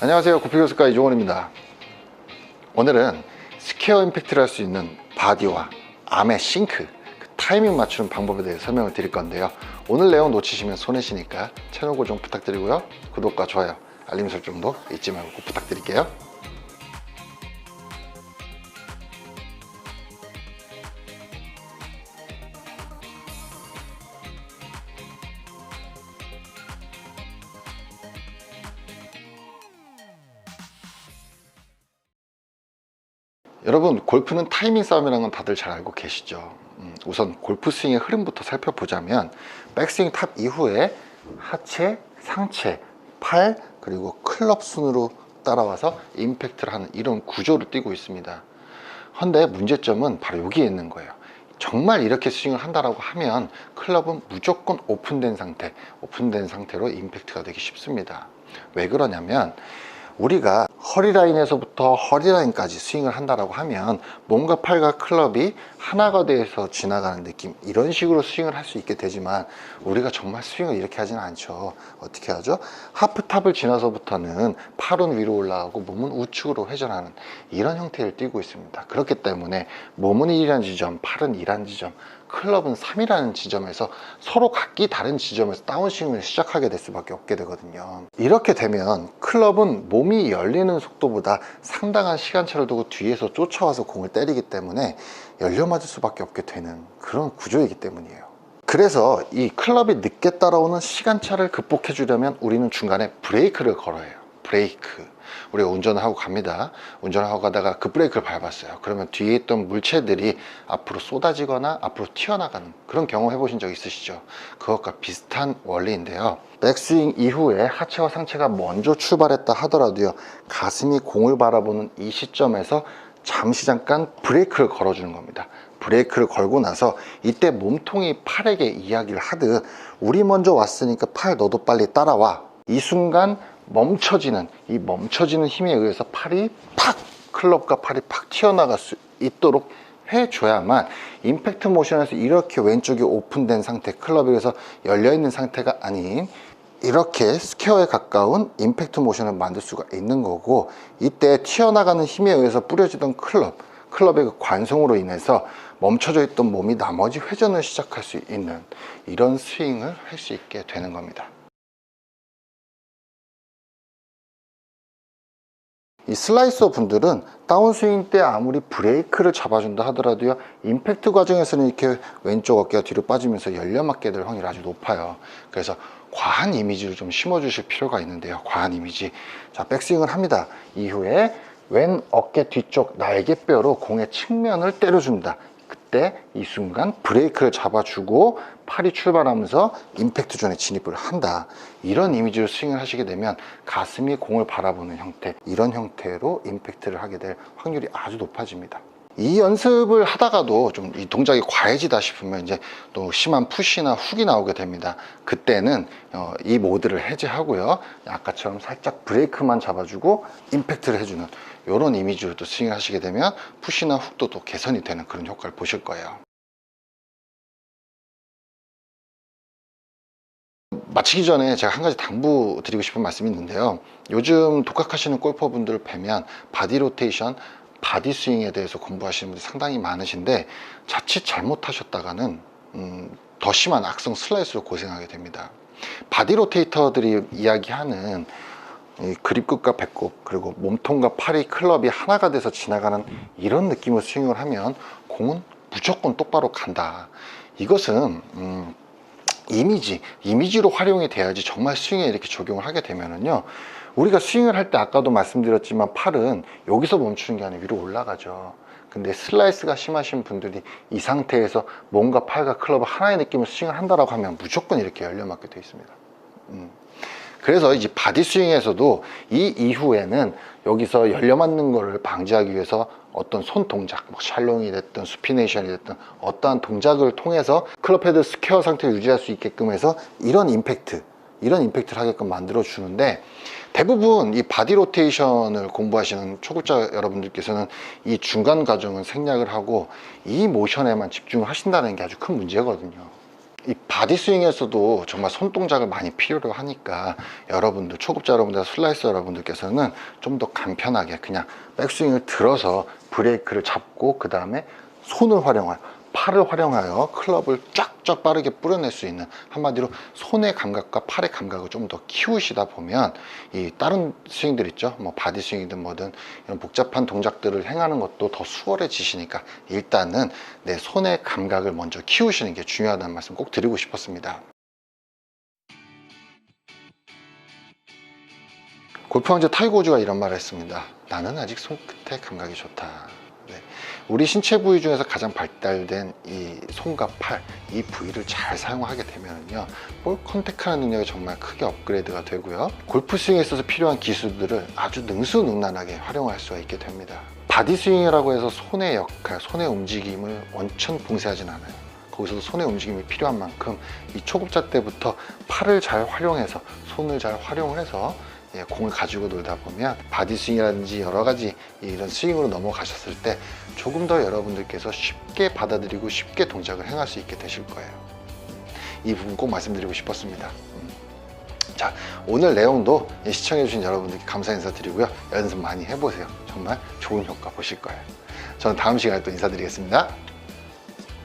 안녕하세요. 구피교수가 이종원입니다. 오늘은 스퀘어 임팩트를 할 수 있는 바디와 암의 싱크 그 타이밍 맞추는 방법에 대해 설명을 드릴 건데요. 오늘 내용 놓치시면 손해시니까 채널 고정 부탁드리고요. 구독과 좋아요 알림 설정도 잊지 말고 꼭 부탁드릴게요 여러분 골프는 타이밍 싸움이라는 건 다들 잘 알고 계시죠? 음, 우선 골프 스윙의 흐름부터 살펴보자면 백스윙 탑 이후에 하체, 상체, 팔 그리고 클럽 순으로 따라와서 임팩트를 하는 이런 구조를 띠고 있습니다. 헌데 문제점은 바로 여기에 있는 거예요. 정말 이렇게 스윙을 한다라고 하면 클럽은 무조건 오픈된 상태 오픈된 상태로 임팩트가 되기 쉽습니다. 왜 그러냐면 우리가 허리 라인에서부터 허리 라인까지 스윙을 한다라고 하면 몸과 팔과 클럽이 하나가 돼서 지나가는 느낌 이런 식으로 스윙을 할 수 있게 되지만 우리가 정말 스윙을 이렇게 하지는 않죠 어떻게 하죠? 하프탑을 지나서부터는 팔은 위로 올라가고 몸은 우측으로 회전하는 이런 형태를 띠고 있습니다 그렇기 때문에 몸은 1이라는 지점 팔은 2라는 지점 클럽은 3이라는 지점에서 서로 각기 다른 지점에서 다운스윙을 시작하게 될 수밖에 없게 되거든요. 이렇게 되면 클럽은 몸이 열리는 속도보다 상당한 시간차를 두고 뒤에서 쫓아와서 공을 때리기 때문에 열려 맞을 수밖에 없게 되는 그런 구조이기 때문이에요. 그래서 이 클럽이 늦게 따라오는 시간차를 극복해 주려면 우리는 중간에 브레이크를 걸어야 해요 브레이크. 우리가 운전을 하고 갑니다. 운전을 하고 가다가 그 브레이크를 밟았어요. 그러면 뒤에 있던 물체들이 앞으로 쏟아지거나 앞으로 튀어나가는 그런 경험 해보신 적 있으시죠? 그것과 비슷한 원리인데요. 백스윙 이후에 하체와 상체가 먼저 출발했다 하더라도요 가슴이 공을 바라보는 이 시점에서 잠시 잠깐 브레이크를 걸어주는 겁니다. 브레이크를 걸고 나서 이때 몸통이 팔에게 이야기를 하듯 우리 먼저 왔으니까 팔 너도 빨리 따라와. 이 순간 멈춰지는 이 멈춰지는 힘에 의해서 팔이 팍 클럽과 팔이 팍 튀어나갈 수 있도록 해줘야만 임팩트 모션에서 이렇게 왼쪽이 오픈된 상태 클럽에 의해서 열려있는 상태가 아닌 이렇게 스퀘어에 가까운 임팩트 모션을 만들 수가 있는 거고 이때 튀어나가는 힘에 의해서 뿌려지던 클럽 클럽의 그 관성으로 인해서 멈춰져 있던 몸이 나머지 회전을 시작할 수 있는 이런 스윙을 할 수 있게 되는 겁니다 이 슬라이서 분들은 다운스윙 때 아무리 브레이크를 잡아준다 하더라도요 임팩트 과정에서는 이렇게 왼쪽 어깨가 뒤로 빠지면서 열려 맞게 될 확률이 아주 높아요. 그래서 과한 이미지를 좀 심어 주실 필요가 있는데요. 과한 이미지. 자 백스윙을 합니다. 이후에 왼 어깨 뒤쪽 날개뼈로 공의 측면을 때려줍니다. 그 때 이 순간 브레이크를 잡아주고 팔이 출발하면서 임팩트 존에 진입을 한다. 이런 이미지로 스윙을 하시게 되면 가슴이 공을 바라보는 형태 이런 형태로 임팩트를 하게 될 확률이 아주 높아집니다 이 연습을 하다가도 좀 이 동작이 과해지다 싶으면 이제 또 심한 푸시나 훅이 나오게 됩니다. 그때는 어, 이 모드를 해제하고요. 아까처럼 살짝 브레이크만 잡아주고 임팩트를 해주는 이런 이미지로 또 스윙을 하시게 되면 푸시나 훅도 또 개선이 되는 그런 효과를 보실 거예요. 마치기 전에 제가 한 가지 당부 드리고 싶은 말씀이 있는데요. 요즘 독학하시는 골퍼분들을 뵈면 바디 로테이션 바디 스윙에 대해서 공부하시는 분들이 상당히 많으신데 자칫 잘못하셨다가는 음, 더 심한 악성 슬라이스로 고생하게 됩니다. 바디 로테이터들이 이야기하는 이 그립 끝과 배꼽 그리고 몸통과 팔이 클럽이 하나가 돼서 지나가는 이런 느낌의 스윙을 하면 공은 무조건 똑바로 간다. 이것은 음, 이미지, 이미지로 활용이 돼야지 정말 스윙에 이렇게 적용을 하게 되면은요 우리가 스윙을 할 때 아까도 말씀드렸지만 팔은 여기서 멈추는 게 아니라 위로 올라가죠 근데 슬라이스가 심하신 분들이 이 상태에서 몸과 팔과 클럽을 하나의 느낌을 스윙을 한다라고 하면 무조건 이렇게 열려맞게 되어 있습니다 음. 그래서 이제 바디 스윙에서도 이 이후에는 여기서 열려 맞는 거를 방지하기 위해서 어떤 손 동작, 뭐 샬롱이 됐든 수피네이션이 됐든 어떠한 동작을 통해서 클럽 헤드 스퀘어 상태를 유지할 수 있게끔 해서 이런 임팩트, 이런 임팩트를 하게끔 만들어 주는데 대부분 이 바디 로테이션을 공부하시는 초급자 여러분들께서는 이 중간 과정은 생략을 하고 이 모션에만 집중을 하신다는 게 아주 큰 문제거든요. 이 바디 스윙에서도 정말 손 동작을 많이 필요로 하니까 여러분들 초급자 여러분들 슬라이서 여러분들께서는 좀 더 간편하게 그냥 백스윙을 들어서 브레이크를 잡고 그 다음에 손을 활용하여 팔을 활용하여 클럽을 쫙 쫙 빠르게 뿌려낼 수 있는 한마디로 손의 감각과 팔의 감각을 좀 더 키우시다 보면 이 다른 스윙들 있죠 뭐 바디 스윙이든 뭐든 이런 복잡한 동작들을 행하는 것도 더 수월해지시니까 일단은 내 손의 감각을 먼저 키우시는 게 중요하다는 말씀 꼭 드리고 싶었습니다 골프 왕자 타이거 우즈가 이런 말을 했습니다. 나는 아직 손끝의 감각이 좋다. 네. 우리 신체 부위 중에서 가장 발달된 이 손과 팔, 이 부위를 잘 사용하게 되면요. 볼 컨택하는 능력이 정말 크게 업그레이드가 되고요. 골프 스윙에 있어서 필요한 기술들을 아주 능수능란하게 활용할 수가 있게 됩니다. 바디 스윙이라고 해서 손의 역할, 손의 움직임을 원천 봉쇄하진 않아요. 거기서도 손의 움직임이 필요한 만큼 이 초급자 때부터 팔을 잘 활용해서 손을 잘 활용을 해서 예, 공을 가지고 놀다 보면 바디 스윙이라든지 여러 가지 이런 스윙으로 넘어가셨을 때 조금 더 여러분들께서 쉽게 받아들이고 쉽게 동작을 행할 수 있게 되실 거예요. 이 부분 꼭 말씀드리고 싶었습니다. 음. 자, 오늘 내용도 시청해주신 여러분들께 감사 인사드리고요. 연습 많이 해보세요. 정말 좋은 효과 보실 거예요. 저는 다음 시간에 또 인사드리겠습니다.